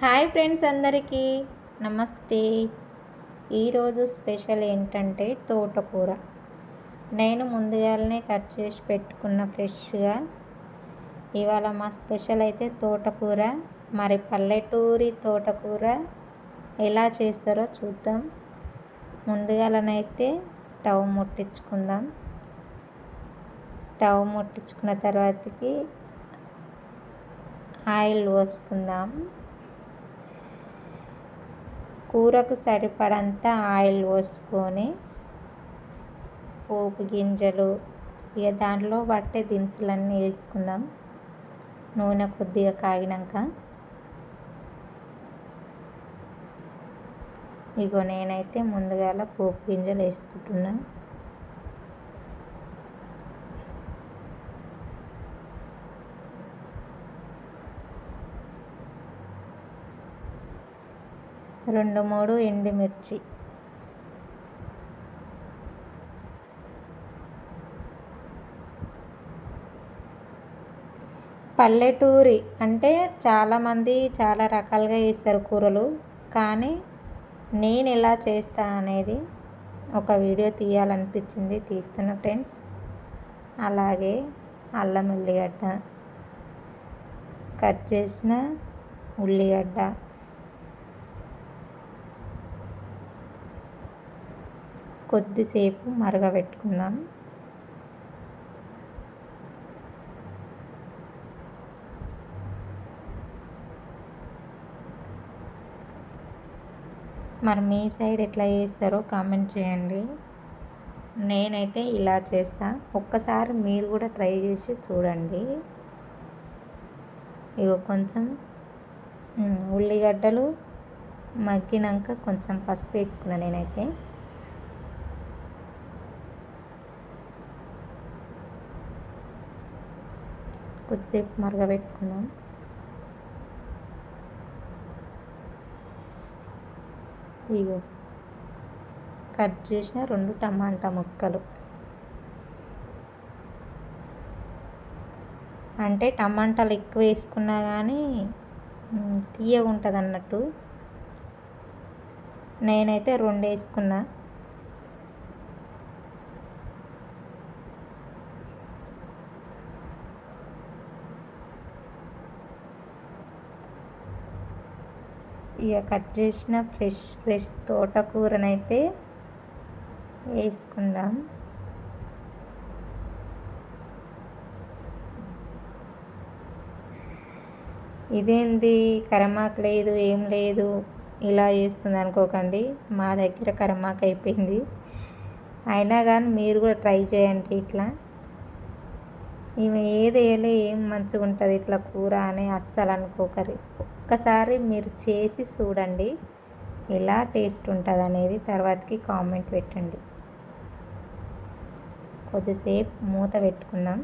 Hi friends అందరికీ. నమస్తే. ఈరోజు స్పెషల్ ఏంటంటే తోటకూర. నేను ముందుగానే కట్ చేసి పెట్టుకున్న ఫ్రెష్గా. ఇవాళ మా స్పెషల్ అయితే తోటకూర. మరి పల్లెటూరి తోటకూర ఎలా చేస్తారో చూద్దాం. ముందుగాలనైతే స్టవ్ ముట్టించుకుందాం. స్టవ్ ముట్టించుకున్న తర్వాతకి ఆయిల్ పోసుకుందాం. కూరకు సరిపడంత ఆయిల్ పోసుకొని పోపు గింజలు ఇక దాంట్లో పట్టే దినుసులన్నీ వేసుకుందాం. నూనె కొద్దిగా కాగినాక. ఇగో నేనైతే ముందుగాల పోపు గింజలు వేసుకుంటున్నాను రెండు మూడు ఎండుమిర్చి పల్లెటూరి అంటే చాలామంది చాలా రకాలుగా వేస్తారు కూరలు కానీ నేను ఎలా చేస్తా అనేది ఒక వీడియో తీయాలనిపించింది తీస్తున్న ఫ్రెండ్స్. అలాగే అల్లం ఉల్లిగడ్డ కట్ చేసిన ఉల్లిగడ్డ కొద్దిసేపు మరగబెట్టుకుందాం. మరి మీ సైడ్ ఎట్లా చేస్తారో కామెంట్ చేయండి. నేనైతే ఇలా చేస్తా. ఒక్కసారి మీరు కూడా ట్రై చేసి చూడండి. ఇగో కొంచెం ఉల్లిగడ్డలు మగ్గినాక కొంచెం పసుపు వేసుకున్నా నేనైతే. కొద్దిసేపు మరగబెట్టుకున్నాం. ఇగో కట్ చేసిన రెండు టమాటా ముక్కలు. అంటే టమాటాలు ఎక్కువ వేసుకున్నా కానీ తీయగా ఉంటుంది అన్నట్టు నేనైతే రెండు వేసుకున్నా. ఇక కట్ చేసిన ఫ్రెష్ ఫ్రెష్ తోటకూరనైతే వేసుకుందాం. ఇదేంది? కరమాకు లేదు ఏం లేదు. ఇలా చేస్తుంది అనుకోకండి. మా దగ్గర కరమాకు అయిపోయింది. అయినా కానీ మీరు కూడా ట్రై చేయండి ఇట్లా. ఈమె ఏది వేయలే ఏం మంచిగా ఉంటుంది ఇట్లా కూర అని అస్సలు అనుకోకరి. ఒక్కసారి మీరు చేసి చూడండి ఎలా టేస్ట్ ఉంటుంది అనేది తర్వాతకి కామెంట్ పెట్టండి. కొద్దిసేపు మూత పెట్టుకుందాం.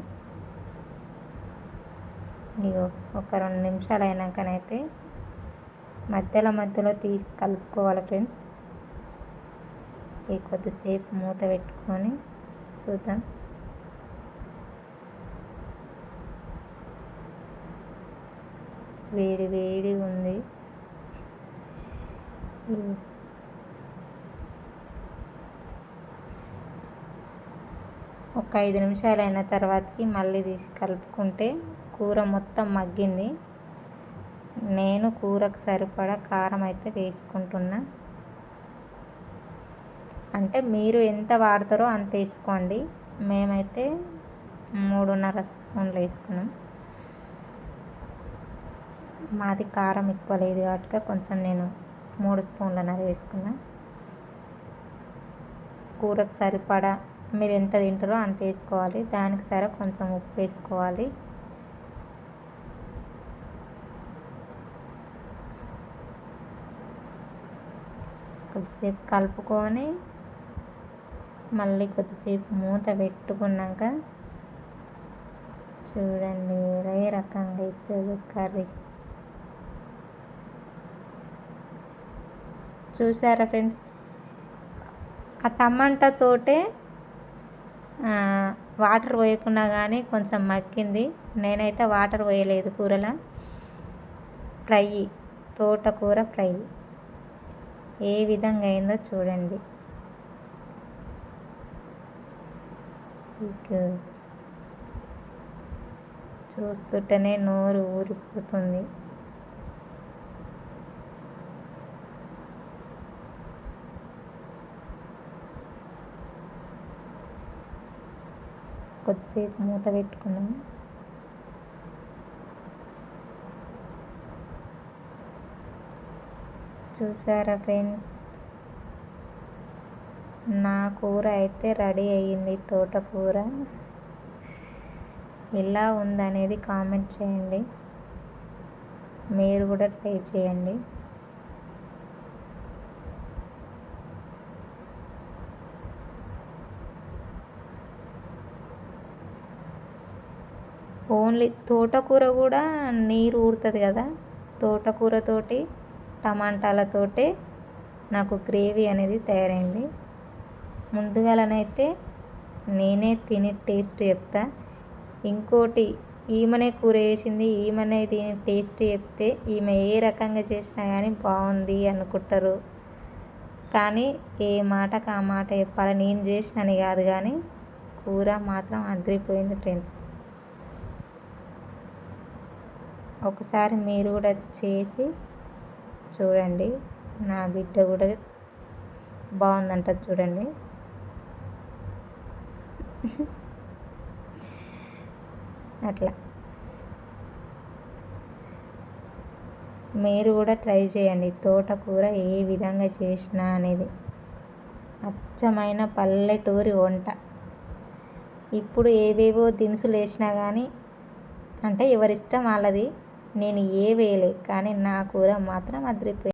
ఇగో ఒక రెండు నిమిషాలు అయినాకనైతే మధ్యలో మధ్యలో తీసి కలుపుకోవాలి ఫ్రెండ్స్. ఈ కొద్దిసేపు మూత పెట్టుకొని చూద్దాం. వేడి వేడి ఉంది. ఒక ఐదు నిమిషాలు అయిన తర్వాతకి మళ్ళీ తీసి కలుపుకుంటే కూర మొత్తం మగ్గింది. నేను కూరకు సరిపడా కారం అయితే వేసుకుంటున్నా. అంటే మీరు ఎంత వాడతారో అంత వేసుకోండి. మేమైతే మూడున్నర స్పూన్లు వేసుకున్నాం. మాది కారం ఎక్కువ లేదు కాబట్టి కొంచెం నేను మూడు స్పూన్లన్నర వేసుకున్నా. కూరకు సరిపడా మీరు ఎంత తింటారో అంత వేసుకోవాలి. దానికి సరే కొంచెం ఉప్పు వేసుకోవాలి. కొద్దిసేపు కలుపుకొని మళ్ళీ కొద్దిసేపు మూత పెట్టుకున్నాక చూడండి ఏ రకంగా అవుతుంది కర్రీ. చూసారా ఫ్రెండ్స్? ఆ టమాటాతోటే వాటర్ పోయకున్నా కానీ కొంచెం మక్కింది నేనైతే వాటర్ పోయలేదు కూరలో. ఫ్రై తోటకూర ఫ్రై. ఏ విధంగా అయిందో చూడండి. చూస్తుంటేనే నోరు ఊరిపోతుంది. కొద్దిసేపు మూత పెట్టుకున్నాం చూసారా ఫ్రెండ్స్? నా కూర అయితే రెడీ అయ్యింది తోటకూర. ఎలా ఉందనేది కామెంట్ చేయండి. మీరు కూడా ట్రై చేయండి. ఓన్లీ తోటకూర కూడా నీరు ఊరుతుంది కదా. తోటకూరతోటి టమాటాలతోటే నాకు గ్రేవీ అనేది తయారైంది. ముందుగాలనైతే నేనే తిని టేస్ట్ చెప్తా. ఇంకోటి ఈమెనే కూర వేసింది ఈమెనే తిని టేస్ట్ చెప్తే ఈమె ఏ రకంగా చేసినా కానీ బాగుంది అనుకుంటారు. కానీ ఏ మాటకు ఆ మాట చెప్పాలి నేను చేసినని కాదు కానీ కూర మాత్రం అదిరిపోయింది ఫ్రెండ్స్. ఒకసారి మీరు కూడా చేసి చూడండి. నా బిడ్డ కూడా బాగుందంట చూడండి. అట్లా. మీరు కూడా ట్రై చేయండి. తోటకూర ఏ విధంగా చేసినా అనేది. అచ్చమైన పల్లెటూరి వంట. ఇప్పుడు ఏవేవో దినుసులు వేసినా కానీ అంటే ఎవరిష్టం వాళ్ళది. నేను ఏ వేయలే కానీ నా కూర మాత్రం అదిరిపోయింది.